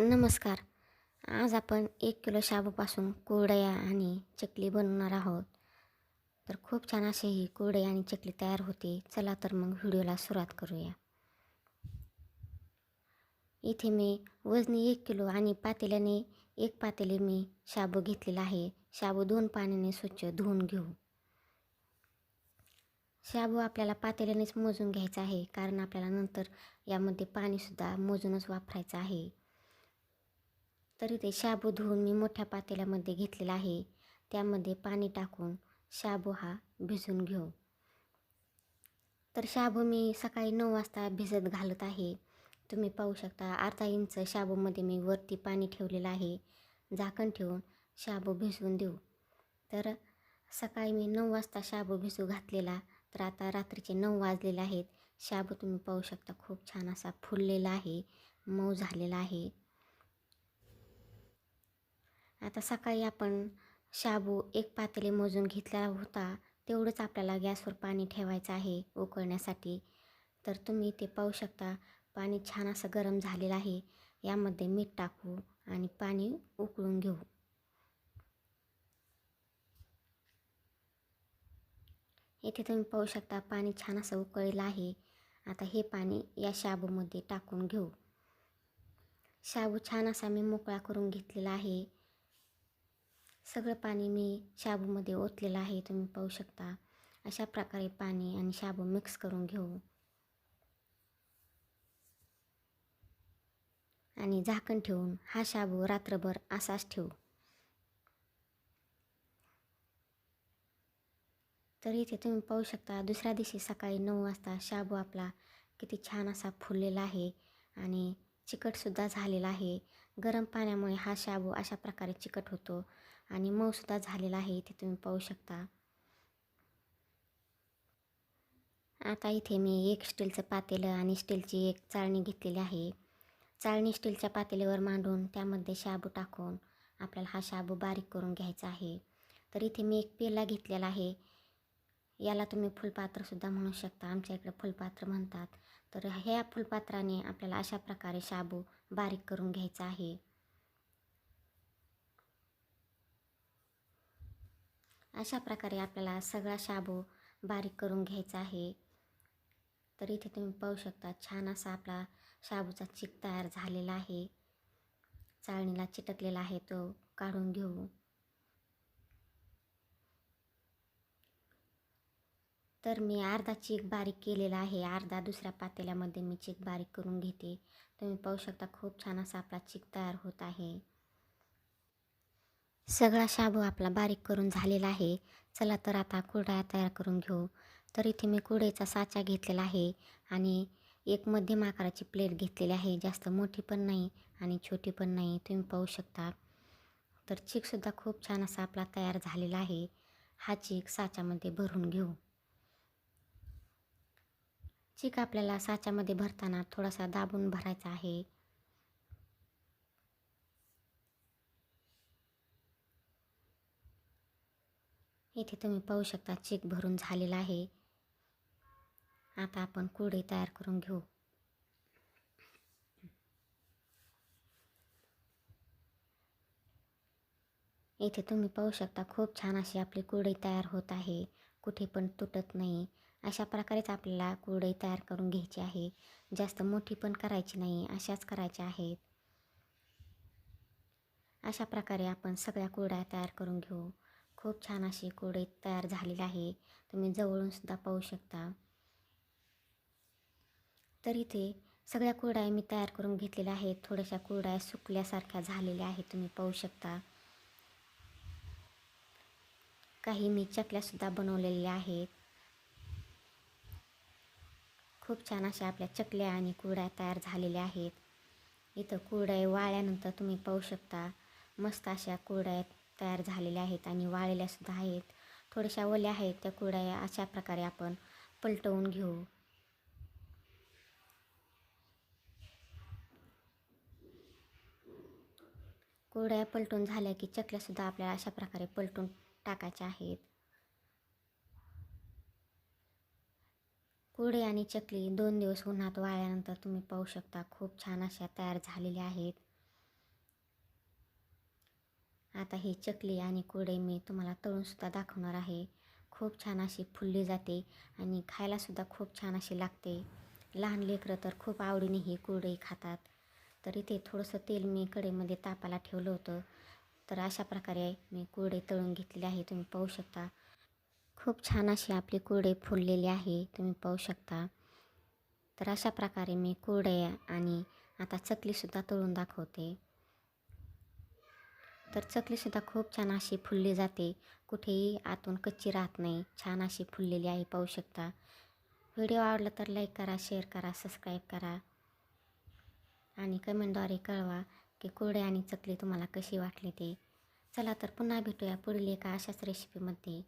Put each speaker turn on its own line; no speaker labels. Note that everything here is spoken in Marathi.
नमस्कार. आज आपण एक किलो शाबूपासून कुरडया आणि चकली बनवणार आहोत. तर खूप छान अशी ही कुरडया आणि चकली तयार होते. चला तर मग व्हिडिओला सुरुवात करूया. इथे मी वजनी एक किलो आणि पातेल्याने एक पातेले मी शाबू घेतलेला आहे. शाबू दोन पाण्याने स्वच्छ धुवून घेऊ. शाबू आपल्याला पातेल्यानेच मोजून घ्यायचा आहे. कारण आपल्याला नंतर यामध्ये पाणीसुद्धा मोजूनच वापरायचं आहे. तरी ते शाबू धुवून मी मोठ्या पातेल्यामध्ये घेतलेला आहे. त्यामध्ये पाणी टाकून शाबू हा भिजून घेऊ. तर शाबू मी सकाळी नऊ वाजता भिजत घालत आहे. तुम्ही पाहू शकता अर्धा इंच शाबूमध्ये मी वरती पाणी ठेवलेलं आहे. झाकण ठेवून शाबू भिजवून देऊ. तर सकाळी मी नऊ वाजता शाबू भिजू घातलेला तर आता रात्रीचे नऊ वाजलेले आहेत. शाबू तुम्ही पाहू शकता खूप छान असा फुललेला आहे मऊ झालेला आहे. आता सकाळी आपण शाबू एक पातेले मोजून घेतलेला होता तेवढंच आपल्याला गॅसवर पाणी ठेवायचं आहे उकळण्यासाठी. तर तुम्ही ते पाहू शकता पाणी छान असं गरम झालेलं आहे. यामध्ये मीठ टाकू आणि पाणी उकळून घेऊ. इथे तुम्ही पाहू शकता पाणी छान असं उकळलेलं आहे. आता हे पाणी या शाबूमध्ये टाकून घेऊ. शाबू छान असा मी मोकळा करून घेतलेला आहे. सगळं पाणी मी शाबूमध्ये ओतलेलं आहे तुम्ही पाहू शकता. अशा प्रकारे पाणी आणि शाबू मिक्स करून घेऊ. आणि झाकण ठेवून हा शाबू रात्रभर असाच ठेवू. तर इथे तुम्ही पाहू शकता दुसऱ्या दिवशी सकाळी नऊ वाजता शाबू आपला किती छान असा फुललेला आहे आणि चिकटसुद्धा झालेला आहे. गरम पाण्यामुळे हा शाबू अशा प्रकारे चिकट होतो. आणि मऊसुद्धा झालेला आहे इथे तुम्ही पाहू शकता. आता इथे मी एक स्टीलचं पातेलं आणि स्टीलची एक चाळणी घेतलेली आहे. चाळणी स्टीलच्या पातेलीवर मांडून त्यामध्ये शाबू टाकून आपल्याला हा शाबू बारीक करून घ्यायचा आहे. तर इथे मी एक पेला घेतलेला आहे. याला तुम्ही फुलपात्रसुद्धा म्हणू शकता. आमच्या इकडे फुलपात्र म्हणतात. तर ह्या फुलपात्राने आपल्याला अशा प्रकारे शाबू बारीक करून घ्यायचा आहे. अशा प्रकारे आपल्याला सगळा शाबू बारीक करून घ्यायचा आहे. तर इथे तुम्ही पाहू शकता छान असा आपला शाबूचा चिक तयार झालेला आहे. चाळणीला चिटकलेला आहे तो काढून घेऊ. तर मी अर्धा चीक बारीक केलेला आहे. अर्धा दुसऱ्या पातेल्यामध्ये मी चीक बारीक करून घेते. तुम्ही पाहू शकता खूप छान असा आपला चीक तयार होत आहे. सगळा शाबू आपला बारीक करून झालेला आहे. चला तर आता कुरडया तयार करून घेऊ. तर इथे मी कुरडेचा साचा घेतलेला आहे आणि एक मध्यम आकाराची प्लेट घेतलेली आहे. जास्त मोठी पण नाही आणि छोटी पण नाही. तुम्ही पाहू शकता. तर चीकसुद्धा खूप छान असा आपला तयार झालेला आहे. हा चीक साच्यामध्ये भरून घेऊ. चीक आपल्याला साच्यामध्ये भरताना थोडासा दाबून भरायचा आहे. इथे तुम्ही पाहू शकता चेक भरून झालेला आहे. आता आपण कुरडई तयार करून घेऊ. इथे तुम्ही पाहू शकता खूप छान अशी आपली कुरडई तयार होत आहे. कुठे पण तुटत नाही. अशा प्रकारेच आपल्याला कुरडई तयार करून घ्यायची आहे. जास्त मोठी पण करायची नाही अशाच करायच्या आहेत. अशा प्रकारे आपण सगळ्या कुरड्या तयार करून घेऊ. खूप छान अशी कुरडई तयार झालेली आहे. तुम्ही जवळूनसुद्धा पाहू शकता. तर इथे सगळ्या कुरड्या मी तयार करून घेतलेल्या आहेत. थोड्याशा कुरड्या सुकल्यासारख्या झालेल्या आहेत. तुम्ही पाहू शकता. काही मी चकल्यासुद्धा बनवलेल्या आहेत. खूप छान अशा आपल्या चकल्या आणि कुरड्या तयार झालेल्या आहेत. इथं कुरड्या वाळल्यानंतर तुम्ही पाहू शकता. मस्त अशा कुरड्या तयार झालेल्या आहेत आणि वाळलेल्यासुद्धा आहेत. थोड्याशा ओल्या आहेत त्या कुरड्या अशा प्रकारे आपण पलटवून घेऊ. कुरड्या पलटून झाल्या की चकल्यासुद्धा आपल्याला अशा प्रकारे पलटून टाकायच्या आहेत. कुरडे आणि चकली दोन दिवस उन्हात वाळल्यानंतर तुम्ही पाहू शकता खूप छान अशा तयार झालेल्या आहेत. आता हे चकली आणि कुरडई मी तुम्हाला तळूनसुद्धा दाखवणार आहे. खूप छान अशी फुलली जाते आणि खायलासुद्धा खूप छान अशी लागते. लहान लेकरं तर खूप आवडीने ही कुरडई खातात. तर इथे थोडंसं तेल मी कढईमध्ये तापाला ठेवलं होतं. तर अशा प्रकारे मी कुरडई तळून घेतलेली आहे. तुम्ही पाहू शकता. खूप छान अशी आपली कुरडई फुललेली आहे. तुम्ही पाहू शकता. तर अशा प्रकारे मी कुरडई आणि आता चकलीसुद्धा तळून दाखवते. तर चकलीसुद्धा खूप छान अशी फुलली जाते. कुठेही आतून कच्ची राहत नाही. छान अशी फुललेली आहे पाहू शकता. व्हिडिओ आवडला तर लाईक करा शेअर करा सबस्क्राईब करा. आणि कमेंटद्वारे कळवा की कुरडे आणि चकली तुम्हाला कशी वाटली ते. चला तर पुन्हा भेटूया पुढील एका अशाच रेसिपीमध्ये